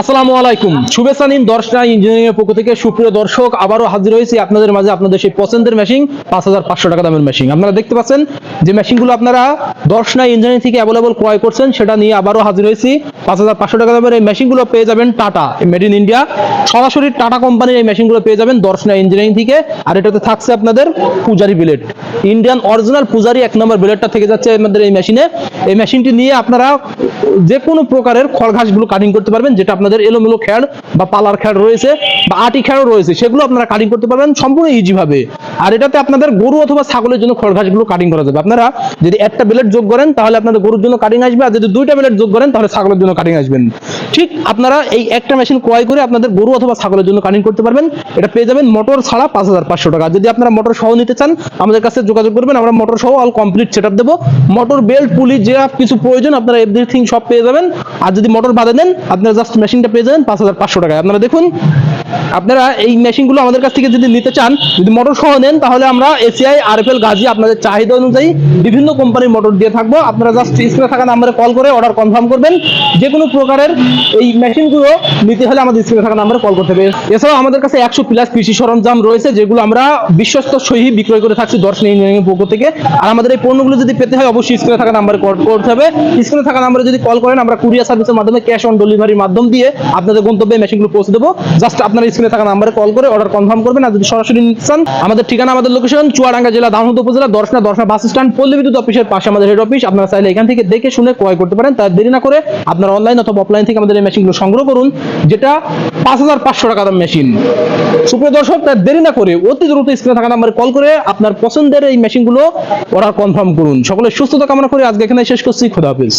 আসসালামু আলাইকুম। শুভেচ্ছা নিন দর্শনা ইঞ্জিনিয়ারিং এর পক্ষ থেকে। সুপ্রিয় দর্শক, আবারও হাজির হয়েছি আপনাদের মাঝে আপনাদের সেই পছন্দের মেশিন পাঁচ হাজার পাঁচশো টাকা দামের মেশিন আপনারা দেখতে পাচ্ছেন যে মেশিনগুলো আপনারা দর্শনা ইঞ্জিনিয়ারিং থেকে অ্যাভেলেবল ক্রয় করছেন, সেটা নিয়ে আবারও হাজির হয়েছি। পাঁচ হাজার পাঁচশো টাকা দামের এই মেশিনগুলো পেয়ে যাবেন টাটা মেড ইন ইন্ডিয়া সরাসরি টাটা কোম্পানির এই মেশিনগুলো পেয়ে যাবেন দর্শনা ইঞ্জিনিয়ারিং থেকে। আর এটাতে থাকছে আপনাদের পূজারি বিলেট ইন্ডিয়ান অরিজিনাল পূজারি এক নম্বর বিলেটটা থেকে যাচ্ছে আমাদের এই মেশিনে এই মেশিনটি নিয়ে আপনারা যে কোনো প্রকারের খড় ঘাসগুলো কাটিং করতে পারবেন, যেটা আপনাদের এলোমেলো খ্যাড় বা পালার খ্যাড় রয়েছে বা আটি খ্যাড়ও রয়েছে, সেগুলো আপনারা কাটিং করতে পারবেন সম্পূর্ণ ইজি ভাবে। আর এটাতে আপনাদের গরু অথবা ছাগলের জন্য খড় ঘাসগুলো কাটিং করা যাবে। আপনারা যদি একটা বেলেট যোগ করেন, তাহলে আপনাদের গরুর জন্য কাটিং আসবে, আর যদি দুইটা বেলেট যোগ করেন, তাহলে ছাগলের জন্য কাটিং আসবেন ঠিক আপনারা এই একটা মেশিন ক্রয় করে আপনাদের গরু অথবা ছাগলের জন্য কাটিং করতে পারবেন। এটা পেয়ে যাবেন মোটর ছাড়া পাঁচ হাজার পাঁচশো টাকা। যদি আপনারা মোটর সহ নিতে চান, আমাদের কাছে যোগাযোগ করবেন, আমরা মোটর সহ অল কমপ্লিট সেট আপ দেবো। মোটর বেল্ট পুলি যা কিছু প্রয়োজন, আপনারা এভরিথিং সব পেয়ে যাবেন। আর যদি মোটর বাদে দেন, আপনারা জাস্ট মেশিনটা পেয়ে যাবেন পাঁচ হাজার পাঁচশো টাকায়। আপনারা দেখুন আপনারা এই মেশিনগুলো আমাদের কাছ থেকে যদি নিতে চান, যদি মোটর সহ নেন, তাহলে আমরা এসিআই, আরএফএল, গাজি আপনাদের চাহিদা অনুযায়ী বিভিন্ন কোম্পানির মোটর দিয়ে থাকব। আপনারা জাস্ট স্ক্রিনে থাকা নাম্বারে কল করে অর্ডার কনফার্ম করবেন। যে কোনো প্রকারের এই মেশিনগুলো নিতে হলে আমাদের স্ক্রিনে থাকা নাম্বারে কল করতে হবে। এছাড়াও আমাদের কাছে একশো প্লাস কৃষি সরঞ্জাম রয়েছে, যেগুলো আমরা বিশ্বস্ত সহি বিক্রয় করে থাকছি দর্শন ইঞ্জিনিয়ারিং পক্ষ থেকে। আর আমাদের এই পণ্যগুলো যদি পেতে হয়, অবশ্যই স্ক্রিনে থাকা নাম্বারে কল করতে হবে। স্ক্রিনে থাকা নাম্বারে যদি কল করেন, আমরা কুরিয়ার সার্ভিসের মাধ্যমে ক্যাশ অন ডেলিভারির মাধ্যম দিয়ে আপনাদের গন্তব্যে মেশিনগুলো পৌঁছে দেবো। জাস্ট আপনার স্ক্রিনে থাকা নাম্বারে কল করে অর্ডার কনফার্ম করবেন আর যদি সরাসরি নিতে চান, আমাদের ঠিকানা আমাদের লোকেশন চুয়াডাঙ্গা জেলা দামোদ উপজেলা, দর্শনা দর্শনা বাস স্ট্যান্ড পল্লী বিদ্যুৎ অফিসের পাশে আমাদের হেড অফিস আপনারা চাইলে এখান থেকে দেখে শুনে ক্রয় করতে পারেন। তার দেরি না করে আপনার অনলাইন অথবা অফলাইন থেকে আমাদের এই মেশিনগুলো সংগ্রহ করুন, যেটা পাঁচ হাজার পাঁচশো টাকা দাম মেশিন সুপ্রিয় দর্শক, তার দেরি না করে অতি দ্রুত স্ক্রিনে থাকা নাম্বারে কল করে আপনার পছন্দের এই মেশিনগুলো অর্ডার কনফার্ম করুন। সকলে সুস্থতা কামনা করে আজকে এখানে শেষ করছি। খোদা হাফিজ।